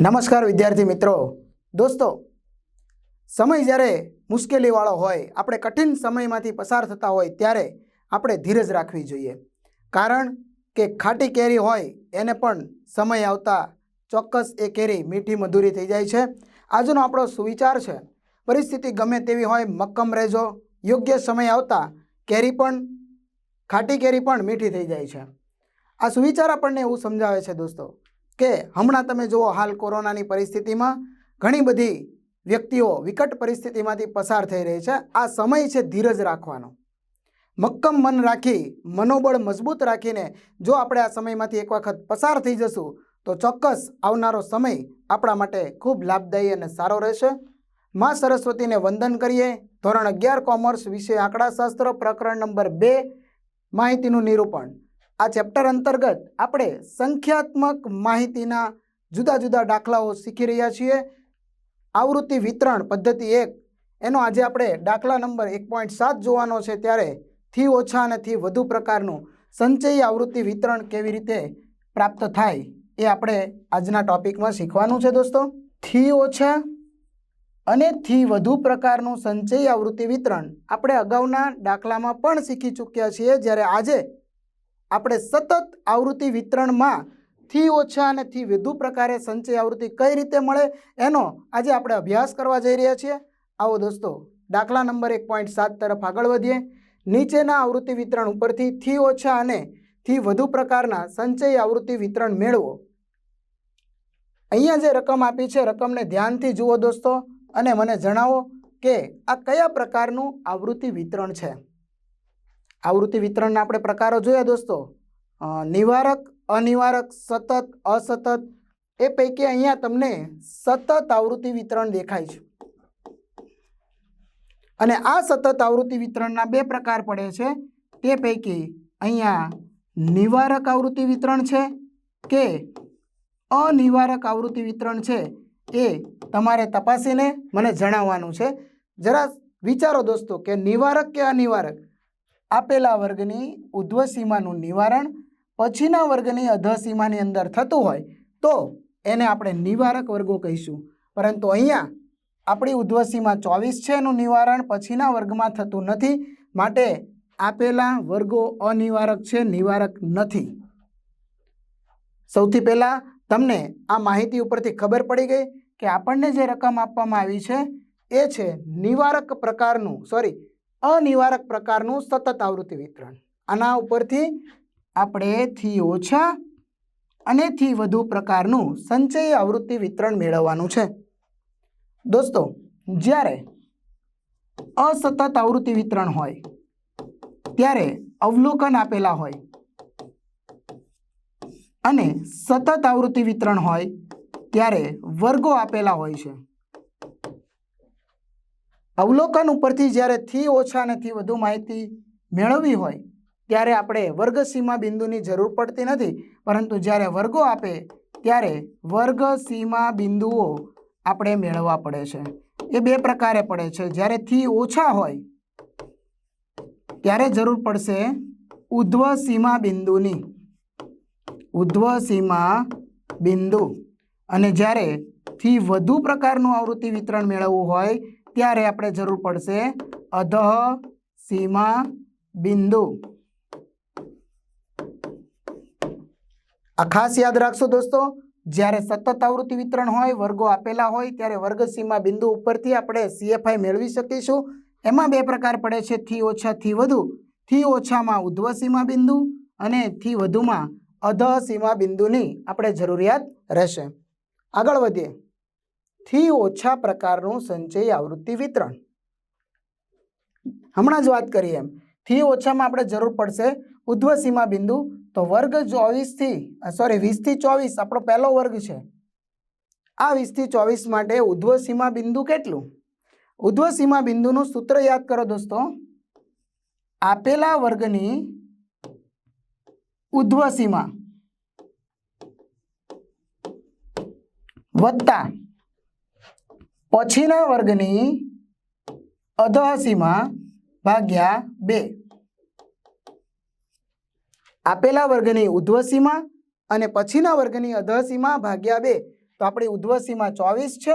નમસ્કાર વિદ્યાર્થી મિત્રો. દોસ્તો, સમય જ્યારે મુશ્કેલીવાળો હોય, આપણે કઠિન સમયમાંથી પસાર થતા હોય, ત્યારે આપણે ધીરજ રાખવી જોઈએ. કારણ કે ખાટી કેરી હોય, એને પણ સમય આવતા ચોક્કસ એ કેરી મીઠી મધુરી થઈ જાય છે. આજનો આપણો સુવિચાર છે, પરિસ્થિતિ ગમે તેવી હોય, મક્કમ રહેજો. યોગ્ય સમય આવતા કેરી પણ, ખાટી કેરી પણ મીઠી થઈ જાય છે. આ સુવિચાર આપણને એવું સમજાવે છે દોસ્તો કે હમણાં તમે જુઓ હાલ કોરોનાની પરિસ્થિતિમાં ઘણી બધી વ્યક્તિઓ વિકટ પરિસ્થિતિમાંથી પસાર થઈ રહી છે. આ સમય છે ધીરજ રાખવાનો. મક્કમ મન રાખી, મનોબળ મજબૂત રાખીને જો આપણે આ સમયમાંથી એક વખત પસાર થઈ જશું, તો ચોક્કસ આવનારો સમય આપણા માટે ખૂબ લાભદાયી અને સારો રહેશે. માં સરસ્વતીને વંદન કરીએ. ધોરણ અગિયાર કોમર્સ વિષય આંકડાશાસ્ત્ર પ્રકરણ નંબર બે, માહિતીનું નિરૂપણ. આ ચેપ્ટર અંતર્ગત આપણે સંખ્યાત્મક માહિતીના જુદા જુદા દાખલાઓ શીખી રહ્યા છીએ. આવૃત્તિ વિતરણ પદ્ધતિ એક, એનો આજે આપણે દાખલા નંબર એક પોઈન્ટ સાત જોવાનો છે ત્યારે થી ઓછા અને થી વધુ પ્રકારનું સંચયી આવૃત્તિ વિતરણ કેવી રીતે પ્રાપ્ત થાય એ આપણે આજના ટોપિકમાં શીખવાનું છે દોસ્તો. થી ઓછા અને થી વધુ પ્રકારનું સંચયી આવૃત્તિ વિતરણ આપણે અગાઉના દાખલામાં પણ શીખી ચૂક્યા છીએ. જ્યારે આજે આપણે સતત આવૃત્તિ વિતરણમાં થી ઓછા અને થી વધુ પ્રકારે સંચય આવૃત્તિ કઈ રીતે મળે એનો આજે આપણે અભ્યાસ કરવા જઈ રહ્યા છીએ. આવો દોસ્તો, દાખલા નંબર એક પોઈન્ટ સાત તરફ આગળ વધીએ. નીચેના આવૃત્તિ વિતરણ ઉપરથી થી ઓછા અને થી વધુ પ્રકારના સંચય આવૃત્તિ વિતરણ મેળવો. અહીંયા જે રકમ આપી છે, રકમને ધ્યાનથી જુઓ દોસ્તો અને મને જણાવો કે આ કયા પ્રકારનું આવૃત્તિ વિતરણ છે? આવૃત્તિ વિતરણના આપણે પ્રકારો જોયા દોસ્તો. નિવારક, અનિવારક, સતત, અસતત, એ પૈકી અહીંયા તમને સતત આવૃત્તિ વિતરણ દેખાય છે. અને આ સતત આવૃત્તિ વિતરણના બે પ્રકાર પડે છે. તે પૈકી અહીંયા નિવારક આવૃત્તિ વિતરણ છે કે અનિવારક આવૃત્તિ વિતરણ છે એ તમારે તપાસીને મને જણાવવાનું છે. જરા વિચારો દોસ્તો કે નિવારક કે અનિવારક? આપેલા વર્ગની ઉધ્વ સીમાનું નિવારણ પછીના વર્ગની અધસીમાની અંદર થતું હોય તો એને આપણે નિવારક વર્ગો કહીશું. પરંતુ અહીંયા આપણી ઉધ્વ સીમા ચોવીસ છે એનું નિવારણ, પછીના વર્ગમાં થતું નથી. માટે આપેલા વર્ગો અનિવારક છે, નિવારક નથી. સૌથી પહેલાં તમને આ માહિતી ઉપરથી ખબર પડી ગઈ કે આપણને જે રકમ આપવામાં આવી છે, એ છે નિવારક પ્રકારનું સોરી અનિવારક પ્રકારનું સતત આવૃત્તિ વિતરણ. આના ઉપરથી આપણે થી ઓછા અને થી વધુ પ્રકારનું સંચય આવૃત્તિ વિતરણ મેળવવાનું છે. દોસ્તો, જ્યારે અસતત આવૃત્તિ વિતરણ હોય, ત્યારે અવલોકન આપેલા હોય અને સતત આવૃત્તિ વિતરણ હોય, ત્યારે વર્ગો આપેલા હોય છે. અવલોકન ઉપરથી જ્યારે થી ઓછા અને થી વધુ માહિતી મેળવવી હોય, ત્યારે આપણે વર્ગ સીમા બિંદુની જરૂર પડતી નથી. પરંતુ જ્યારે વર્ગો આપે, ત્યારે વર્ગ સીમા બિંદુઓ આપણે મેળવવા પડે છે. એ બે પ્રકારે પડે છે. જ્યારે થી ઓછા હોય, ત્યારે જરૂર પડશે ઉધ્વ સીમા બિંદુની. ઉધ્વ સીમા બિંદુ. અને જ્યારે થી વધુ પ્રકારનું આવૃત્તિ વિતરણ મેળવવું હોય ત્યારે આપણે જરૂર પડશે અધઃ સીમા બિંદુ. આ ખાસ યાદ રાખશો દોસ્તો, જ્યારે સતત આવૃત્તિ વિતરણ હોય, વર્ગો આપેલા હોય, ત્યારે વર્ગ સીમા બિંદુ ઉપરથી આપણે સીએફઆઈ મેળવી શકીશું. એમાં બે પ્રકાર પડે છે, થી ઓછા થી વધુ. થી ઓછામાં ઉધ્વ સીમા બિંદુ અને થી વધુમાં અધ સીમા બિંદુની આપણે જરૂરિયાત રહેશે. આગળ વધીએ. થી ઓછા પ્રકારનું સંચય આવૃત્તિ વિતરણ. હમણાં જ વાત કરીએ એમ. થી ઓછામાં આપણે જરૂર પડશે ઉધ્વ સીમા બિંદુ. તો વર્ગ ચોવીસથી સોરી વીસથી ચોવીસ, આપણો પહેલો વર્ગ છે. આ વીસથી ચોવીસ માટે ઉધ્વ સીમા બિંદુ કેટલું? ઉધ્વ સીમા બિંદુનું સૂત્ર યાદ કરો દોસ્તો. આપેલા વર્ગની ઉધ્વ સીમા વત્તા પછીના વર્ગની અધઃ ભાગ્યા બે. આપેલા વર્ગની ઉધ્વસીમાં અને પછીના વર્ગની અધસીમા ભાગ્યા બે. તો આપણી ઉધ્વસીમા ચોવીસ છે,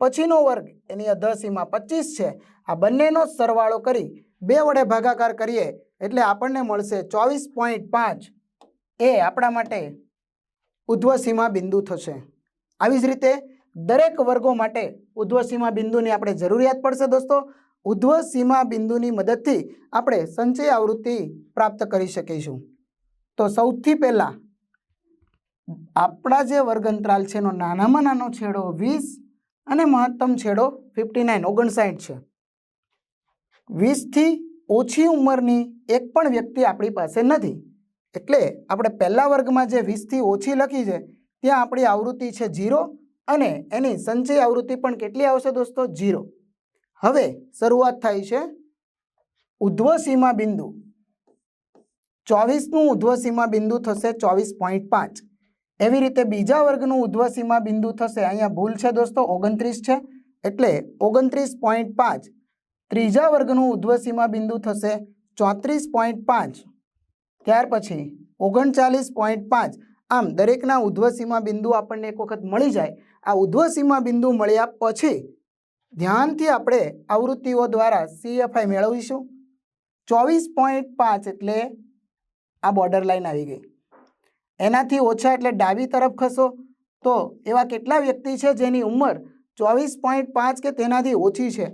પછીનો વર્ગ એની અધસીમા પચીસ છે. આ બંનેનો સરવાળો કરી બે વડે ભાગાકાર કરીએ એટલે આપણને મળશે ચોવીસ પોઈન્ટ પાંચ. એ આપણા માટે ઉધ્વસીમાં બિંદુ થશે. આવી જ રીતે દરેક વર્ગો માટે ઉધ્વ સીમા બિંદુની આપણે જરૂરિયાત પડશે દોસ્તો. ઉધ્વ સીમા બિંદુની મદદથી આપણે સંચય આવૃત્તિ પ્રાપ્ત કરી શકીશું. તો સૌથી પહેલાં આપણા જે વર્ગ અંતરાલ છે એનો નાનામાં નાનો છેડો વીસ અને મહત્તમ છેડો ફિફ્ટી નાઇન, ઓગણસાઠ છે. વીસથી ઓછી ઉંમરની એક પણ વ્યક્તિ આપણી પાસે નથી. એટલે આપણે પહેલા વર્ગમાં જે વીસથી ઓછી લખી છે, ત્યાં આપણી આવૃત્તિ છે જીરો અને એની સંચય આવૃત્તિ પણ કેટલી આવશે દોસ્તો? જીરો હવે શરૂઆત થાય છે ઉધ્વ સીમા બિંદુ. ચોવીસનું ઉધ્વ સીમા બિંદુ થશે ચોવીસ પોઈન્ટ પાંચ. એવી રીતે બીજા વર્ગનું ઉધ્વ સીમા બિંદુ થશે. અહીંયા ભૂલ છે દોસ્તો, ઓગણત્રીસ છે. એટલે ઓગણત્રીસ પોઈન્ટ પાંચ. ત્રીજા વર્ગનું ઉધ્વ સીમા બિંદુ થશે ચોત્રીસ પોઈન્ટ પાંચ. ત્યાર પછી ઓગણચાલીસ પોઈન્ટ પાંચ. આમ દરેકના ઉધ્વ સીમા બિંદુ આપણને એક વખત મળી જાય. આ ઉધ્વ સીમા બિંદુ મળ્યા પછી ધ્યાનથી આપણે આવૃત્તિઓ દ્વારા સીએફઆઈ મેળવીશું. ચોવીસ પોઈન્ટ પાંચ એટલે આ બોર્ડર લાઈન આવી ગઈ. એનાથી ઓછા એટલે ડાબી તરફ ખસો. તો એવા કેટલા વ્યક્તિ છે જેની ઉંમર ચોવીસ પોઈન્ટ પાંચ કે તેનાથી ઓછી છે?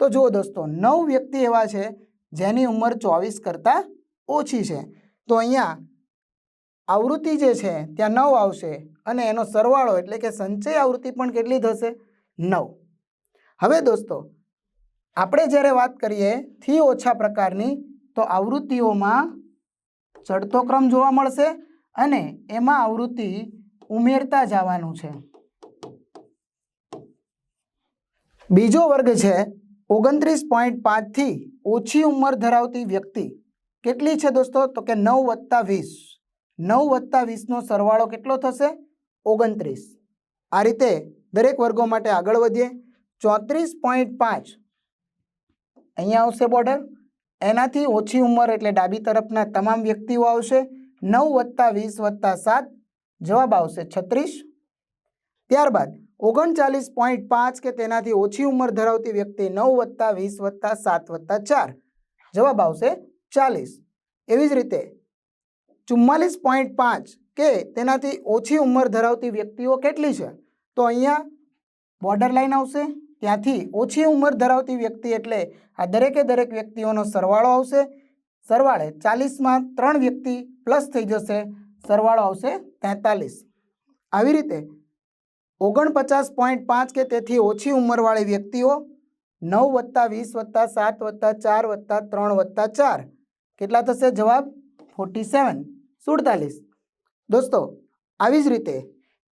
તો જુઓ દોસ્તો, નવ વ્યક્તિ એવા છે જેની ઉંમર ચોવીસ કરતાં ઓછી છે. તો અહીંયા આવૃત્તિ જે છે, ત્યાં નવ આવશે અને એનો સરવાળો એટલે કે સંચય આવૃત્તિ પણ કેટલી થશે? નવ. હવે દોસ્તો, આપણે જ્યારે વાત કરીએ થી ઓછા પ્રકારની, તો આવૃત્તિઓમાં ચડતો ક્રમ જોવા મળશે અને એમાં આવૃત્તિ ઉમેરતા જવાનું છે. બીજો વર્ગ છે, ઓગણત્રીસ પોઈન્ટ પાંચથી ઓછી ઉંમર ધરાવતી વ્યક્તિ. કેટલી છે દોસ્તો? તો કે નવ વત્તા વીસ. નવ વત્તા વીસનો સરવાળો કેટલો થશે? ઓગણત્રીસ. આ રીતે દરેક વર્ગો માટે આગળ વધીએ. ચોત્રીસ પોઈન્ટ પાંચ. અહીંયા આવશે બોર્ડર. એનાથી ઓછી ઉંમર એટલે ડાબી તરફના તમામ વ્યક્તિઓ આવશે. નવ વત્તા વીસ વત્તા સાત. જવાબ આવશે છત્રીસ. ત્યારબાદ ઓગણચાલીસ પોઈન્ટ પાંચ કે તેનાથી ઓછી ઉંમર ધરાવતી વ્યક્તિ નવ વત્તા વીસ વત્તા સાત વત્તા ચાર. જવાબ આવશે ચાલીસ. એવી જ રીતે ચુમ્માલીસ પોઈન્ટ પાંચ કે તેનાથી ઓછી ઉંમર ધરાવતી વ્યક્તિઓ કેટલી છે? તો અહીંયા બોર્ડર લાઈન આવશે, ત્યાંથી ઓછી ઉંમર ધરાવતી વ્યક્તિ એટલે આ દરેકે દરેક વ્યક્તિઓનો સરવાળો આવશે. સરવાળે ચાલીસમાં ત્રણ વ્યક્તિ પ્લસ થઈ જશે, સરવાળો આવશે તેતાલીસ. આવી રીતે ઓગણપચાસ પોઈન્ટ પાંચ કે તેથી ઓછી ઉંમરવાળી વ્યક્તિઓ નવ વત્તા વીસ વત્તા સાત વત્તા ચાર વત્તા ત્રણ વત્તા ચાર. કેટલા થશે જવાબ? ફોર્ટી સેવન સુડતાલીસ. દોસ્તો, આવી જ રીતે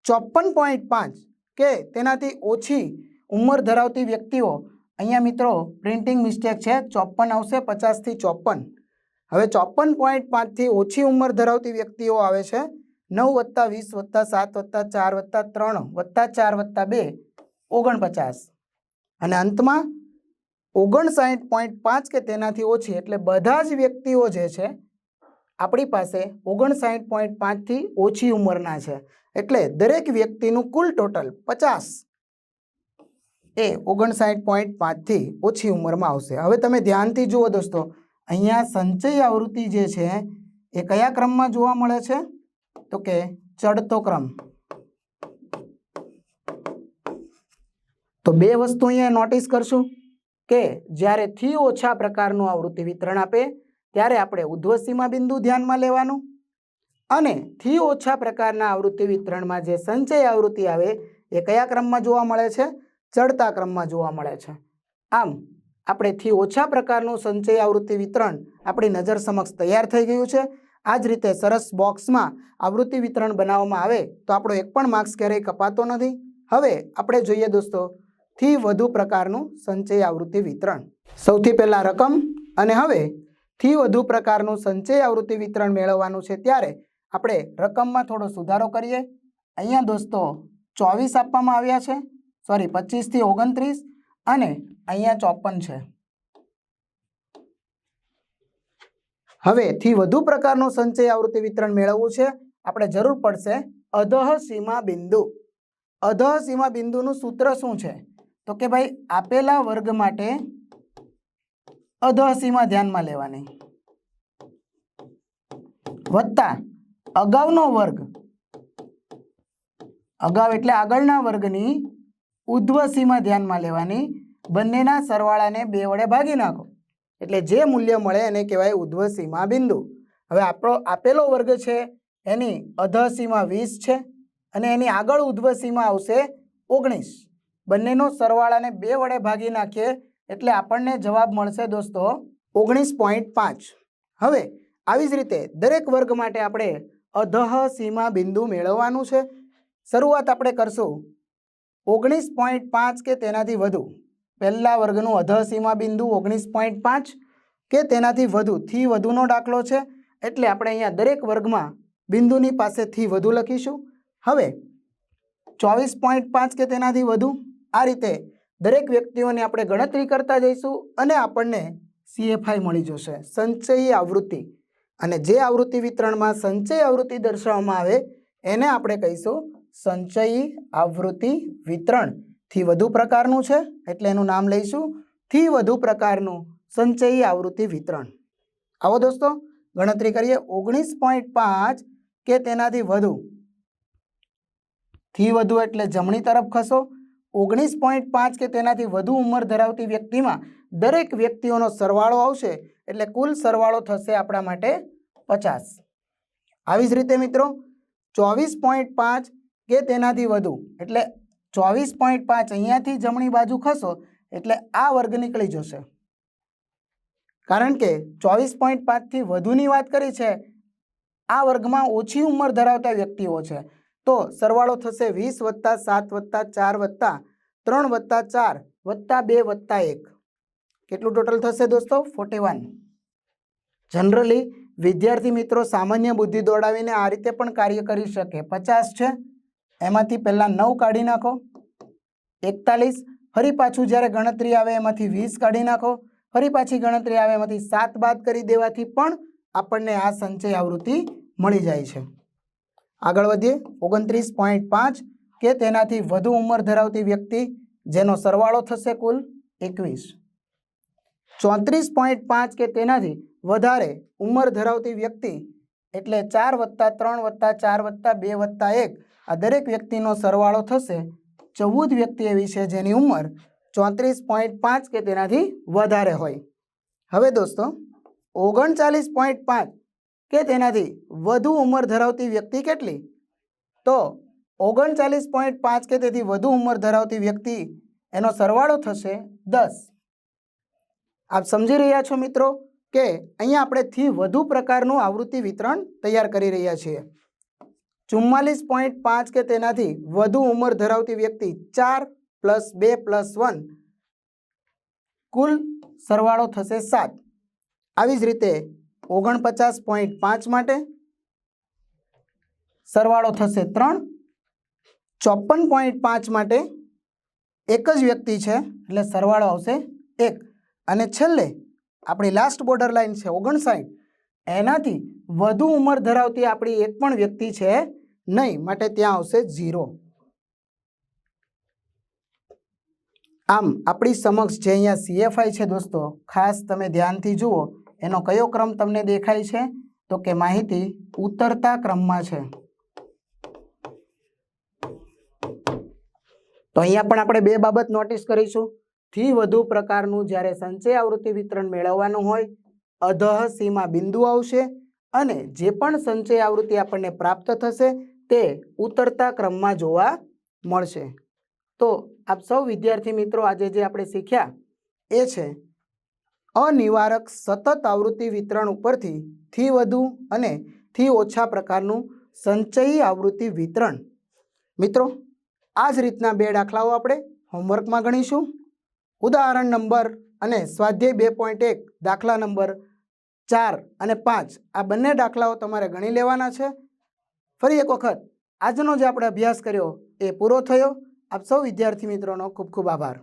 ચોપન પોઈન્ટ પાંચ કે તેનાથી ઓછી ઉંમર ધરાવતી વ્યક્તિઓ, અહીંયા મિત્રો પ્રિન્ટિંગ મિસ્ટેક છે ચોપન આવશે પચાસથી ચોપન હવે ચોપન પોઈન્ટ પાંચથી ઓછી ઉંમર ધરાવતી વ્યક્તિઓ આવે છે, નવ વત્તા વીસ વત્તા સાત વત્તા ચાર વત્તા ત્રણ વત્તા ચાર વત્તા બે, ઓગણપચાસ. અને અંતમાં ઓગણસાઠ પોઈન્ટ પાંચ કે તેનાથી ઓછી, એટલે બધા જ વ્યક્તિઓ જે છે આપણી પાસે ઓગણસાઠ પોઈન્ટ પાંચથી ઓછી ઉંમરના છે. એટલે દરેક વ્યક્તિનું કુલ ટોટલ પચાસ એ ઓગણસાઠ પોઈન્ટ પાંચથી ઓછી ઉંમરમાં આવશે. હવે તમે ધ્યાનથી જુઓ દોસ્તો, અહીંયા સંચય આવૃત્તિ જે છે એ કયા ક્રમમાં જોવા મળે છે? તો કે ચડતો ક્રમ. તો બે વસ્તુ અહીંયા નોટિસ કરશું કે જ્યારે થી ઓછા પ્રકારનું આવૃત્તિ વિતરણ આપે ત્યારે આપણે ઉધ્વ સીમા બિંદુ ધ્યાનમાં લેવાનું. અને થી ઓછા પ્રકારના આવૃત્તિ વિતરણમાં જે સંચય આવૃત્તિ આવે, એ કયા ક્રમમાં જોવા મળે છે? ચડતા ક્રમમાં જોવા મળે છે. આમ, આપણે થી ઓછા પ્રકારનું સંચય આવૃત્તિ વિતરણ આપણી નજર સમક્ષ તૈયાર થઈ ગયું છે. આ જ રીતે સરસ બોક્સમાં આવૃત્તિ વિતરણ બનાવવામાં આવે, તો આપણો એક પણ માર્ક્સ ક્યારેય કપાતો નથી. હવે આપણે જોઈએ દોસ્તો, થી વધુ પ્રકારનું સંચય આવૃત્તિ વિતરણ. સૌથી પહેલાં રકમ, અને હવે થી વધુ પ્રકારનું સંચય આવૃત્તિ વિતરણ મેળવવાનું છે ત્યારે આપણે રકમમાં થોડો સુધારો કરીએ. અહીંયા દોસ્તો ચોવીસ આપવામાં આવ્યા છે. સોરી પચીસથી ઓગણત્રીસ અને અહીંયા ચોપન છે. હવે થી વધુ પ્રકારનું સંચય આવૃત્તિ વિતરણ મેળવવું છે, આપણે જરૂર પડશે અધઃ સીમા બિંદુ. અધઃ સીમા બિંદુનું સૂત્ર શું છે? તો કે ભાઈ, આપેલા વર્ગ માટે અધઃ ધ્યાનમાં લેવાની. વત્તા, અગાઉનો વર્ગ. અગાઉ એટલે આગળના વર્ગની ઉધ્વ ધ્યાનમાં લેવાની. બંનેના સરવાળાને બે વડે ભાગી નાખો. એટલે જે મૂલ્ય મળે એને કહેવાય ઉધ્વ સીમા બિંદુ. હવે આપણો આપેલો વર્ગ છે, એની અધઃ સીમા વીસ છે અને એની આગળ ઉધ્વ સીમા આવશે ઓગણીસ. બંનેનો સરવાળાને બે વડે ભાગી નાખીએ એટલે આપણને જવાબ મળશે દોસ્તો ઓગણીસ પોઈન્ટ પાંચ. હવે, આવી જ રીતે દરેક વર્ગ માટે આપણે અધઃ સીમા બિંદુ મેળવવાનું છે. શરૂઆત આપણે કરશું ઓગણીસ પોઈન્ટ પાંચ કે તેનાથી વધુ. પહેલા વર્ગનું અધઃ સીમા બિંદુ ઓગણીસ પોઈન્ટ પાંચ કે તેનાથી વધુ, થી વધુનો દાખલો છે. એટલે આપણે અહીંયા દરેક વર્ગમાં બિંદુની પાસે થી વધુ લખીશું. હવે, ચોવીસ પોઈન્ટ પાંચ કે તેનાથી વધુ? આ રીતે દરેક વ્યક્તિઓની આપણે ગણતરી કરતા જઈશું અને આપણને સીએફઆઈ મળી જશે, સંચયી આવૃત્તિ. અને જે આવૃત્તિ વિતરણમાં સંચય આવૃત્તિ દર્શાવવામાં આવે, એને આપણે કહીશું સંચયી આવૃત્તિ વિતરણથી વધુ પ્રકારનું છે, એટલે એનું નામ લઈશું થી વધુ પ્રકારનું સંચયી આવૃત્તિ વિતરણ. આવો દોસ્તો, ગણતરી કરીએ ઓગણીસ પોઈન્ટ પાંચ કે તેનાથી વધુ. થી વધુ એટલે જમણી તરફ ખસો ઓગણીસ પોઈન્ટ પાંચ કે તેનાથી વધુ ઉંમર ધરાવતી વ્યક્તિમાં દરેક વ્યક્તિઓનો સરવાળો આવશે, એટલે કુલ સરવાળો થશે આપણા માટે પચાસ. આવી જ રીતે મિત્રો, ચોવીસ પોઈન્ટ પાંચ કે તેનાથી વધુ, એટલે ચોવીસ પોઈન્ટ પાંચ અહીંયાથી જમણી બાજુ ખસો, એટલે આ વર્ગ નીકળી જશે. કારણ કે ચોવીસ પોઈન્ટ પાંચથી વધુની વાત કરી છે, આ વર્ગમાં ઓછી ઉંમર ધરાવતા વ્યક્તિઓ છે. તો સરવાળો થશે વીસ વત્તા સાત વત્તા ચાર વત્તા ત્રણ વત્તા ચાર વત્તા બે વત્તા એક. કેટલું ટોટલ થશે દોસ્તો? ફોર્ટી વન જનરલી વિદ્યાર્થી મિત્રો સામાન્ય બુદ્ધિ દોડાવીને આ રીતે પણ કાર્ય કરી શકે. પચાસ છે, એમાંથી પહેલાં નવ કાઢી નાખો. એકતાલીસ, ફરી પાછું જ્યારે ગણતરી આવે એમાંથી વીસ કાઢી નાખો. ફરી પાછી ગણતરી આવે એમાંથી સાત બાદ કરી દેવાથી પણ આપણને આ સંચય આવૃત્તિ મળી જાય છે. આગળ વધીએ. ઓગણત્રીસ પોઈન્ટ પાંચ કે તેનાથી વધુ ઉંમર ધરાવતી વ્યક્તિ જેનો સરવાળો થશે કુલ એકવીસ. ચોત્રીસ પોઈન્ટ પાંચ કે તેનાથી વધારે ઉંમર ધરાવતી વ્યક્તિ એટલે ચાર વત્તા ત્રણ વત્તા ચાર વત્તા બે વત્તા એક આ દરેક વ્યક્તિનો સરવાળો થશે ચૌદ વ્યક્તિ એવી છે જેની ઉંમર ચોત્રીસ પોઈન્ટ પાંચ કે તેનાથી વધારે હોય. હવે દોસ્તો, ઓગણચાલીસ પોઈન્ટ પાંચ કે તેનાથી વધુ ઉંમર ધરાવતી વ્યક્તિ કેટલી? તો ઓગણચાલીસ પોઈન્ટ પાંચ કે તેથી વધુ ઉંમર ધરાવતી વ્યક્તિ એનો સરવાળો થશે દસ. આપ સમજી રહ્યા છો મિત્રો કે અહીંયા આપણે થી વધુ પ્રકારનું આવૃત્તિ વિતરણ તૈયાર કરી રહ્યા છીએ. ચુમ્માલીસ પોઈન્ટ પાંચ કે તેનાથી વધુ ઉંમર ધરાવતી વ્યક્તિ ચાર પ્લસ બે પ્લસ વન. કુલ સરવાળો થશે સાત. આવી જ રીતે ઓગણપચાસ પોઈન્ટ પાંચ માટે સરવાળો થશે ત્રણ. ચોપન પોઈન્ટ પાંચ માટે એક જ વ્યક્તિ છે, એટલે સરવાળો આવશે એક. અને છેલ્લે આપણી લાસ્ટ બોર્ડર લાઈન છે ઓગણસાઠ. એનાથી વધુ ઉંમર ધરાવતી આપણી એક પણ વ્યક્તિ છે નહીં, માટે ત્યાં આવશે ઝીરો આમ, આપણી સમક્ષ જે અહીંયા સીએફઆઈ છે દોસ્તો, ખાસ તમે ધ્યાનથી જુઓ એનો કયો ક્રમ તમને દેખાય છે? તો કે માહિતી ઉતરતા ક્રમમાં છે. તો અહીંયા પણ આપણે બે બાબત નોટિસ કરીશું. થી વધુ પ્રકારનું જ્યારે સંચય આવૃત્તિ વિતરણ મેળવવાનું હોય, અધઃ સીમા બિંદુ આવશે અને જે પણ સંચય આવૃત્તિ આપણને પ્રાપ્ત થશે તે ઉતરતા ક્રમમાં જોવા મળશે. તો આપ સૌ વિદ્યાર્થી મિત્રો આજે જે આપણે શીખ્યા એ છે અનિવારક સતત આવૃત્તિ વિતરણ ઉપરથી થી વધુ અને થી ઓછા પ્રકારનું સંચયી આવૃત્તિ વિતરણ. મિત્રો, આ જ રીતના બે દાખલાઓ આપણે હોમવર્કમાં ગણીશું. ઉદાહરણ નંબર અને સ્વાધ્યાય બે પોઈન્ટ એક, દાખલા નંબર ચાર અને પાંચ, આ બંને દાખલાઓ તમારે ગણી લેવાના છે. ફરી એક વખત, આજનો જે આપણે અભ્યાસ કર્યો એ પૂરો થયો. આપ સૌ વિદ્યાર્થી મિત્રોનો ખૂબ ખૂબ આભાર.